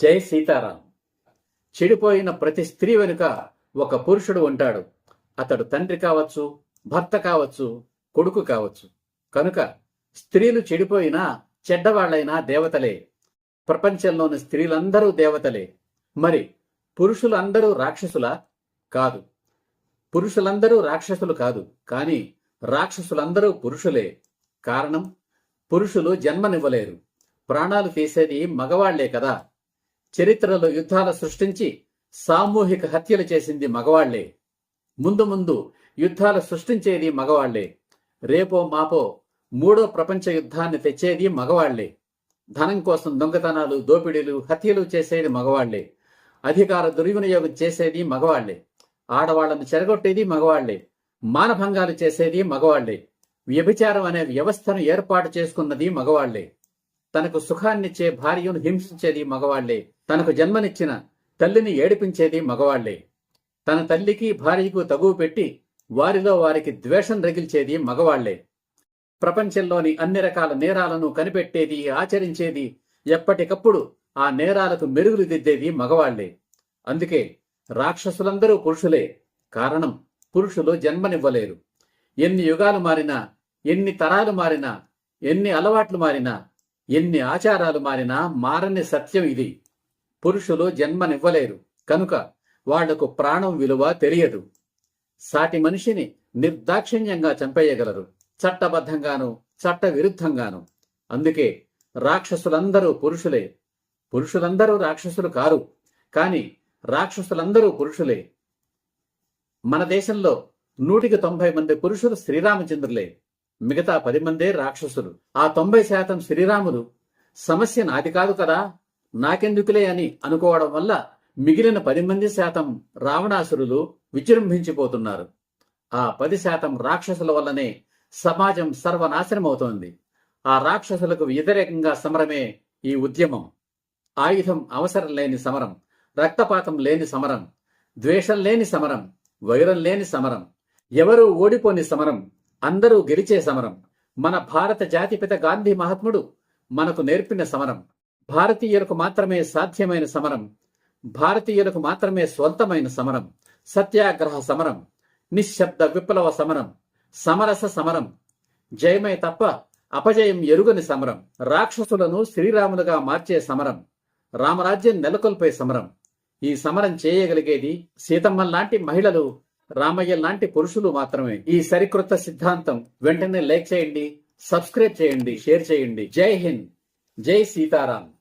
జై సీతారాం. చెడిపోయిన ప్రతి స్త్రీ వెనుక ఒక పురుషుడు ఉంటాడు. అతడు తండ్రి కావచ్చు భర్త కావచ్చు కొడుకు కావచ్చు. కనుక స్త్రీలు చెడిపోయినా చెడ్డవాళ్ళైనా దేవతలే. ప్రపంచంలోని స్త్రీలందరూ దేవతలే. మరి పురుషులందరూ రాక్షసులా? కాదు. పురుషులందరూ రాక్షసులు కాదు. కానీ రాక్షసులందరూ పురుషులే. కారణం పురుషులు జన్మనివ్వలేరు. ప్రాణాలు తీసేది మగవాళ్ళే కదా. చరిత్రలో యుద్ధాలు సృష్టించి సామూహిక హత్యలు చేసింది మగవాళ్ళే. ముందు ముందు యుద్ధాలు సృష్టించేది మగవాళ్ళే. రేపో మాపో మూడో ప్రపంచ యుద్ధాన్ని తెచ్చేది మగవాళ్ళే. ధనం కోసం దొంగతనాలు దోపిడీలు హత్యలు చేసేది మగవాళ్ళే. అధికార దుర్వినియోగం చేసేది మగవాళ్ళే. ఆడవాళ్ళను చెరగొట్టేది మగవాళ్ళే. మానభంగాలు చేసేది మగవాళ్ళే. వ్యభిచారం అనే వ్యవస్థను ఏర్పాటు చేసుకున్నది మగవాళ్ళే. తనకు సుఖాన్నిచ్చే భార్యను హింసించేది మగవాళ్ళే. తనకు జన్మనిచ్చిన తల్లిని ఏడిపించేది మగవాళ్ళే. తన తల్లికి భార్యకు తగువ పెట్టి వారిలో వారికి ద్వేషం రగిల్చేది మగవాళ్ళే. ప్రపంచంలోని అన్ని రకాల నేరాలను కనిపెట్టేది ఆచరించేది ఎప్పటికప్పుడు ఆ నేరాలకు మెరుగులు దిద్దేది మగవాళ్ళే. అందుకే రాక్షసులందరూ పురుషులే. కారణం పురుషులు జన్మనివ్వలేరు. ఎన్ని యుగాలు మారినా ఎన్ని తరాలు మారినా ఎన్ని అలవాట్లు మారినా ఎన్ని ఆచారాలు మారినా మారని సత్యం ఇది. పురుషులు జన్మనివ్వలేరు. కనుక వాళ్ళకు ప్రాణం విలువ తెలియదు. సాటి మనిషిని నిర్దాక్షిణ్యంగా చంపేయగలరు. చట్టబద్ధంగాను చట్ట విరుద్ధంగాను అందుకే రాక్షసులందరూ పురుషులే. పురుషులందరూ రాక్షసులు కారు. కాని రాక్షసులందరూ పురుషులే. మన దేశంలో నూటికి తొంభై మంది పురుషులు శ్రీరామచంద్రులే. మిగతా పది మందే రాక్షసులు. ఆ తొంభై శాతం శ్రీరాములు సమస్య నాది కాదు కదా నాకెందుకులే అని అనుకోవడం వల్ల మిగిలిన పది మంది శాతం రావణాసురులు విజృంభించిపోతున్నారు. ఆ పది శాతం రాక్షసుల వల్లనే సమాజం సర్వనాశనమవుతోంది. ఆ రాక్షసులకు వ్యతిరేకంగా సమరమే ఈ ఉద్యమం. ఆయుధం అవసరం లేని సమరం రక్తపాతం లేని సమరం ద్వేషం లేని సమరం వైరం లేని సమరం ఎవరూ ఓడిపోని సమరం అందరూ గెలిచే సమరం. మన భారత జాతిపిత గాంధీ మహాత్ముడు మనకు నేర్పిన సమరం. భారతీయులకు మాత్రమే సాధ్యమైన సమరం. భారతీయులకు మాత్రమే స్వంతమైన సమరం. సత్యాగ్రహ సమరం. నిశ్శబ్ద విప్లవ సమరం. సమరస సమరం. జయమే తప్ప అపజయం ఎరుగని సమరం. రాక్షసులను శ్రీరాములుగా మార్చే సమరం. రామరాజ్యం నెలకొల్పే సమరం. ఈ సమరం చేయగలిగేది సీతమ్మ లాంటి మహిళలు రామయ్య లాంటి పురుషులు మాత్రమే. ఈ సరికృత సిద్ధాంతం వెంటనే లైక్ చేయండి సబ్స్క్రైబ్ చేయండి షేర్ చేయండి. జై హింద్. జై సీతారాం.